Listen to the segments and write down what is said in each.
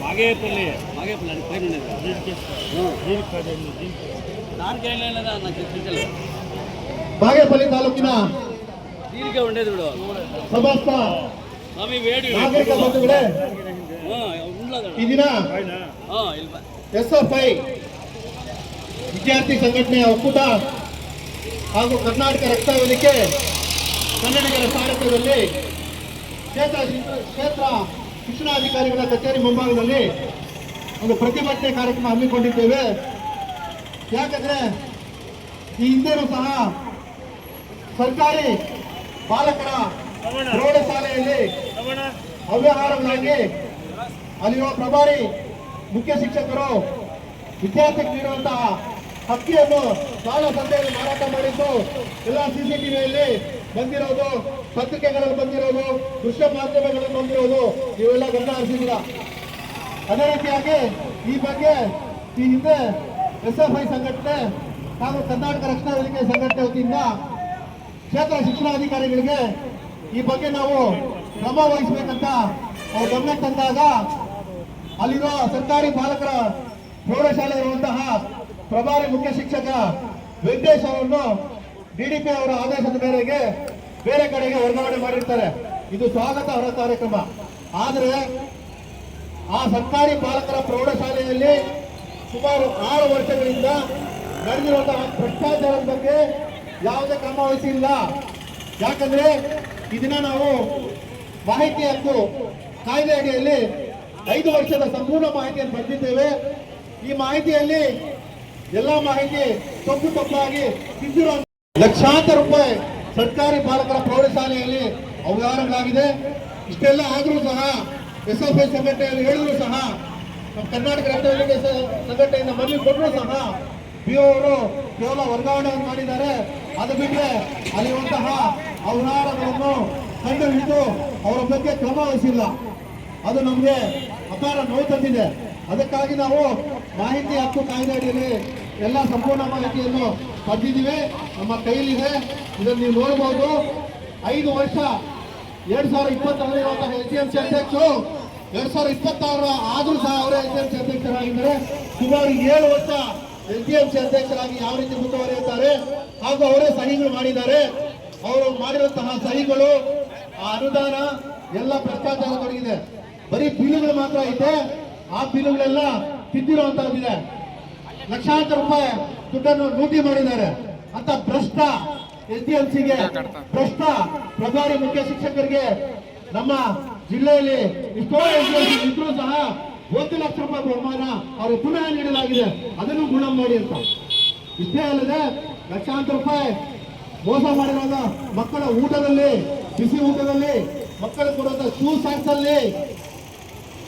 ಮಾಗೇಪಲ್ಲಿ ಮಾಗೇಪಲ್ಲಿ ಅದು ಪೈರು ನಾನು ಕೇಳಲಿಲ್ಲ ನಾನು ಕೆಲಸ ಬಾಗೇಪಲ್ಲಿ ತಾಲೂಕಿನ ದೀರ್ಘ ಉಂಡೇದು ಬಿಡು. ಸಮಸ್ತ ನಮಗೆ ಬೇಡಿ. ನಾಗರಿಕ ಬಂಧುಗಳೇ ಈ ದಿನ ಎಸ್ ಎಫ್ ಐ ವಿದ್ಯಾರ್ಥಿ ಸಂಘಟನೆಯ ಒಕ್ಕೂಟ ಹಾಗೂ ಕರ್ನಾಟಕ ರಕ್ತ ವೇದಿಕೆ ಕನ್ನಡಿಗರ ಸಾರಥ್ಯದಲ್ಲಿ ಕ್ಷೇತ್ರ ಕ್ಷೇತ್ರ ಶಿಕ್ಷಣಾಧಿಕಾರಿಗಳ ಕಚೇರಿ ಮುಂಭಾಗದಲ್ಲಿ ಒಂದು ಪ್ರತಿಭಟನೆ ಕಾರ್ಯಕ್ರಮ ಹಮ್ಮಿಕೊಂಡಿದ್ದೇವೆ. ಯಾಕಂದ್ರೆ ಈ ಹಿಂದೆನೂ ಸಹ ಸರ್ಕಾರಿ ಬಾಲಕರ ಪ್ರೌಢಶಾಲೆಯಲ್ಲಿ ಅವ್ಯವಹಾರಗಳಾಗಿ ಅಲ್ಲಿರುವ ಪ್ರಭಾರಿ ಮುಖ್ಯ ಶಿಕ್ಷಕರು ವಿದ್ಯಾರ್ಥಿಗೆ ನೀಡುವಂತಹ ಹಕ್ಕಿಯನ್ನು ಸಾಲ ಸಂತೆಯಲ್ಲಿ ಮಾರಾಟ ಮಾಡಿದ್ದು ಎಲ್ಲ ಸಿಸಿಟಿವಿಯಲ್ಲಿ ಬಂದಿರೋದು, ಪತ್ರಿಕೆಗಳಲ್ಲಿ ಬಂದಿರೋದು, ದೃಶ್ಯ ಮಾಧ್ಯಮಗಳಲ್ಲಿ ಬಂದಿರೋದು, ನೀವೆಲ್ಲ ಗಮನ ಹರಿಸಿದ್ದೀರಾ? ಅದೇ ರೀತಿಯಾಗಿ ಈ ಬಗ್ಗೆ ಈ ಹಿಂದೆ ಎಸ್ ಎಫ್ ಐ ಸಂಘಟನೆ ಹಾಗೂ ಕರ್ನಾಟಕ ರಕ್ಷಣಾ ವೇದಿಕೆ ಸಂಘಟನೆ ವತಿಯಿಂದ ಕ್ಷೇತ್ರ ಶಿಕ್ಷಣಾಧಿಕಾರಿಗಳಿಗೆ ಈ ಬಗ್ಗೆ ನಾವು ಕ್ರಮ ವಹಿಸಬೇಕಂತ ಅವ್ರು ಗಮನಕ್ಕೆ ತಂದಾಗ ಅಲ್ಲಿರುವ ಸರ್ಕಾರಿ ಬಾಲಕರ ಪ್ರೌಢಶಾಲೆ ಇರುವಂತಹ ಪ್ರಭಾರಿ ಮುಖ್ಯ ಶಿಕ್ಷಕ ವೆಂಕಟೇಶ್ ಅವರನ್ನು ಡಿಡಿಪಿ ಅವರ ಆದೇಶದ ಮೇರೆಗೆ ಬೇರೆ ಕಡೆಗೆ ವರ್ಗಾವಣೆ ಮಾಡಿರ್ತಾರೆ. ಇದು ಸ್ವಾಗತ ಹೊರ ಕಾರ್ಯಕ್ರಮ. ಆದರೆ ಆ ಸರ್ಕಾರಿ ಬಾಲಕರ ಪ್ರೌಢಶಾಲೆಯಲ್ಲಿ ಸುಮಾರು ಆರು ವರ್ಷಗಳಿಂದ ನಡೆದಿರುವಂತಹ ಭ್ರಷ್ಟಾಚಾರದ ಬಗ್ಗೆ ಯಾವುದೇ ಕ್ರಮ ವಹಿಸಿಲ್ಲ. ಯಾಕಂದ್ರೆ ಇದನ್ನ ನಾವು ಮಾಹಿತಿ ಹಕ್ಕು ಕಾಯ್ದೆ ಅಡಿಯಲ್ಲಿ ಐದು ವರ್ಷದ ಸಂಪೂರ್ಣ ಮಾಹಿತಿಯನ್ನು ಬಂದಿದ್ದೇವೆ. ಈ ಮಾಹಿತಿಯಲ್ಲಿ ಎಲ್ಲ ಮಾಹಿತಿ ತಪ್ಪು ತಪ್ಪಾಗಿ ತಿದ್ದಿರೋ ಲಕ್ಷಾಂತರ ರೂಪಾಯಿ ಸರ್ಕಾರಿ ಬಾಲಕರ ಪ್ರೌಢಶಾಲೆಯಲ್ಲಿ ಅವ್ಯವಹಾರಗಳಾಗಿದೆ ಇಷ್ಟೆಲ್ಲ ಆದರೂ ಸಹ ಎಸ್ ಎಫ್ ಐ ಸಂಘಟನೆಯಲ್ಲಿ ಹೇಳಿದ್ರು ಸಹ ನಮ್ಮ ಕರ್ನಾಟಕ ರಾಜ್ಯ ಸಂಘಟನೆಯಿಂದ ಮನವಿ ಕೊಟ್ಟರು ಸಹ ಬಿ ಅವರು ಕೇವಲ ವರ್ಗಾವಣೆಯನ್ನು ಮಾಡಿದ್ದಾರೆ. ಅದು ಬಿಟ್ಟರೆ ಅಲ್ಲಿರುವಂತಹ ಅವ್ಯವಹಾರಗಳನ್ನು ಕಂಡು ಹಿಡಿದು ಅವರ ಬಗ್ಗೆ ಕ್ರಮ ವಹಿಸಿಲ್ಲ. ಅದು ನಮಗೆ ಅಪಾರ ನೋವು ತಂದಿದೆ. ಅದಕ್ಕಾಗಿ ನಾವು ಮಾಹಿತಿ ಹಕ್ಕು ಕಾಯ್ದೆ ಅಡಿಯಲ್ಲಿ ಎಲ್ಲ ಸಂಪೂರ್ಣ ಮಾಹಿತಿಯನ್ನು ಪಡೆದಿದ್ದೀವಿ ನಮ್ಮ ಕೈಲಿದೆ ಇದನ್ನು ನೀವು ನೋಡಬಹುದು. ಐದು ವರ್ಷ, ಎರಡ್ ಸಾವಿರ ಇಪ್ಪತ್ತಾರಲ್ಲಿರುವಂತಹ ಎಸ್ ಡಿ ಎಂ ಸಿ ಅಧ್ಯಕ್ಷರು ಎರಡ್ ಸಾವಿರದ ಇಪ್ಪತ್ತಾರರ ಆದರೂ ಸಹ ಅವರೇ ಎಸ್ ಡಿ ಎಂ ಸಿ ಅಧ್ಯಕ್ಷರಾಗಿದ್ದಾರೆ. ಸುಮಾರು ಏಳು ವರ್ಷ ಎಸ್ ಡಿ ಎಂ ಸಿ ಅಧ್ಯಕ್ಷರಾಗಿ ಯಾವ ರೀತಿ ಮುಂದುವರಿಯುತ್ತಾರೆ ಹಾಗೂ ಅವರೇ ಸಹಿಗಳು ಮಾಡಿದ್ದಾರೆ. ಅವರು ಮಾಡಿರುವಂತಹ ಸಹಿಗಳು, ಆ ಅನುದಾನ ಎಲ್ಲ ಭ್ರಷ್ಟಾಚಾರದೊಳಗಿದೆ ಬರೀ ಬಿಲ್ಗಳು ಮಾತ್ರ ಐತೆ. ಆ ಬಿಲ್ಗಳೆಲ್ಲ ತಿದ್ದಿರುವಂತಹದ್ದಿದೆ. ಲಕ್ಷಾಂತರ ರೂಪಾಯಿ ದುಡ್ಡನ್ನು ಲೂಟಿ ಮಾಡಿದ್ದಾರೆ. ಅಂತ ಭ್ರಷ್ಟ ಎಸ್ ಡಿ ಎಂ ಸಿಗೆ ಭ್ರಷ್ಟ ಪ್ರಭಾರಿ ಮುಖ್ಯ ಶಿಕ್ಷಕರಿಗೆ ನಮ್ಮ ಜಿಲ್ಲೆಯಲ್ಲಿ ಇಷ್ಟೋ ಎಸ್ ಡಿ ಎಂ ಸಿ ಇದ್ರೂ ಸಹ ಒಂದು ಲಕ್ಷ ರೂಪಾಯಿ ಬಹುಮಾನ ಅವರು ಪುನಃ ನೀಡಲಾಗಿದೆ. ಅದನ್ನು ಗುಣ ಮಾಡಿ ಅಂತ. ಇಷ್ಟೇ ಅಲ್ಲದೆ ಲಕ್ಷಾಂತರ ರೂಪಾಯಿ ಮೋಸ ಮಾಡಿರೋದು ಮಕ್ಕಳ ಊಟದಲ್ಲಿ, ಬಿಸಿ ಊಟದಲ್ಲಿ, ಮಕ್ಕಳಿಗೆ ಕೊಡುವಂತ ಶೂ ಸಾಕ್ಸ್ ಅಲ್ಲಿ,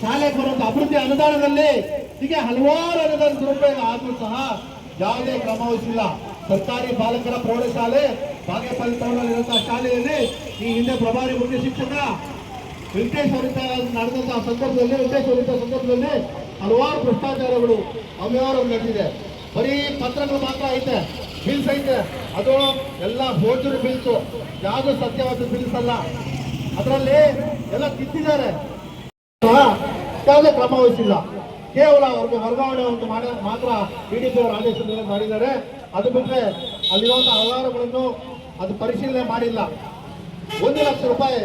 ಶಾಲೆಗೆ ಬರುವಂತ ಅಭಿವೃದ್ಧಿ ಅನುದಾನದಲ್ಲಿ ಹೀಗೆ ಹಲವಾರು ಅನುದಾನ ದುರುಪಯೋಗ ಆದ್ರೂ ಸಹ ಯಾವುದೇ ಕ್ರಮ ವಹಿಸಿಲ್ಲ. ಸರ್ಕಾರಿ ಬಾಲಕರ ಪ್ರೌಢಶಾಲೆ, ಬಾಗೇಪಲ್ಲಿ ಟೌನಲ್ಲಿರುವಂತಹ ಶಾಲೆಯಲ್ಲಿ ಈ ಹಿಂದೆ ಪ್ರಭಾರಿ ಮುಖ್ಯ ಶಿಕ್ಷಕ ವೆಂಕಟೇಶ್ ಅವರಿಂದ ನಡೆದಂತಹ ಸಂದರ್ಭದಲ್ಲಿ ವೆಂಕಟೇಶ್ ಸಂದರ್ಭದಲ್ಲಿ ಹಲವಾರು ಭ್ರಷ್ಟಾಚಾರಗಳು ಅವ್ಯವಹಾರ ನಡೆದಿದೆ. ಬರೀ ಪತ್ರಗಳು ಮಾತ್ರ ಐತೆ ಬಿಲ್ಸ್ ಐತೆ. ಅದು ಎಲ್ಲ ಭೋಜನ ಬಿಲ್ಸು ಯಾವುದು ಸತ್ಯವಾದ ಬಿಲ್ಸ್ ಅಲ್ಲ. ಅದರಲ್ಲಿ ಎಲ್ಲ ಸಹ ಯಾವುದೇ ಕ್ರಮ ವಹಿಸಿಲ್ಲ. ಕೇವಲ ಅವ್ರಿಗೆ ವರ್ಗಾವಣೆ ಒಂದು ಮಾಡ, ಮಾತ್ರ ಡಿಡಿಪಿ ಅವರ ಆದೇಶದ ಮಾಡಿದ್ದಾರೆ. ಅದು ಬಿಟ್ಟರೆ ಅಲ್ಲಿರುವಂತಹ ಆಧಾರಗಳನ್ನು ಅದು ಪರಿಶೀಲನೆ ಮಾಡಿಲ್ಲ. ಒಂದು ಲಕ್ಷ ರೂಪಾಯಿ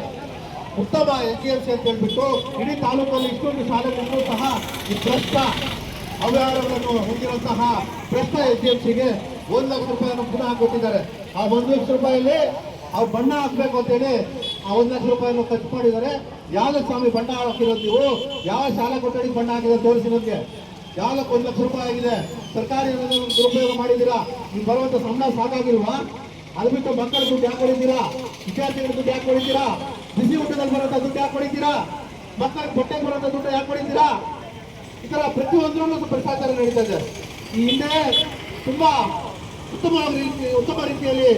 ಉತ್ತಮ ಎಸ್ ಡಿ ಸಿ ಅಂತ ಹೇಳ್ಬಿಟ್ಟು ಇಡೀ ತಾಲೂಕಲ್ಲಿ ಇಷ್ಟೊಂದು ಶಾಲೆಗಳಿಗೂ ಸಹ ಈ ಭ್ರಷ್ಟ ಅವ್ಯವಹಾರಗಳನ್ನು ಹೊಂದಿರುವಂತಹ ಭ್ರಷ್ಟ ಎಸ್ ಡಿ ಸಿಗೆ ಒಂದು ಲಕ್ಷ ರೂಪಾಯಿಯನ್ನು ಪುನಃ ಕೊಟ್ಟಿದ್ದಾರೆ. ಆ ಒಂದು ಲಕ್ಷ ರೂಪಾಯಿಯಲ್ಲಿ ಅವ್ರು ಬಣ್ಣ ಹಾಕ್ಬೇಕು ಅಂತೇಳಿ ಆ ಒಂದು ಲಕ್ಷ ರೂಪಾಯಿಯನ್ನು ಖರ್ಚು ಮಾಡಿದರೆ ಯಾವ ಸ್ವಾಮಿ ಬಣ್ಣ ಹಾಕಿರೋದು ನೀವು? ಯಾವ ಶಾಲಾ ಕೊಠಡಿಗೆ ಬಣ್ಣ ಹಾಕಿದ್ರೆ ತೋರಿಸಿ ನಮಗೆ? ಯಾವ್ದಕ್ಕೆ ಒಂದು ಲಕ್ಷ ರೂಪಾಯಿ ಆಗಿದೆ? ಸರ್ಕಾರಿ ದುರುಪಯೋಗ ಮಾಡಿದ್ದೀರಾ? ನೀವು ಬರುವಂತ ಸಂಬಳ ಸಾಕಾಗಿಲ್ವಾ? ಅದು ಬಿಟ್ಟು ಮಕ್ಕಳ ದುಡ್ಡು ಯಾಕೆ ಹೊಡಿತೀರಾ ವಿದ್ಯಾರ್ಥಿಗಳ ದುಡ್ಡು ಯಾಕೆ ಹೊಡಿತೀರಾ ಬಿಸಿ ಊಟದಲ್ಲಿ ಬರುವಂತ ದುಡ್ಡು ಯಾಕೆ ಹೊಡಿತೀರಾ ಮಕ್ಕಳ ಬಟ್ಟೆಗೆ ಬರುವಂತ ದುಡ್ಡು ಯಾಕೆ ಹೊಡಿತೀರಾ ಈ ತರ ಪ್ರತಿಯೊಂದರಲ್ಲೂ ಭ್ರಷ್ಟಾಚಾರ ನಡೀತಾ ಇದೆ. ಈ ಹಿಂದೆ ತುಂಬಾ ಉತ್ತಮ ರೀತಿ ಉತ್ತಮ ರೀತಿಯಲ್ಲಿ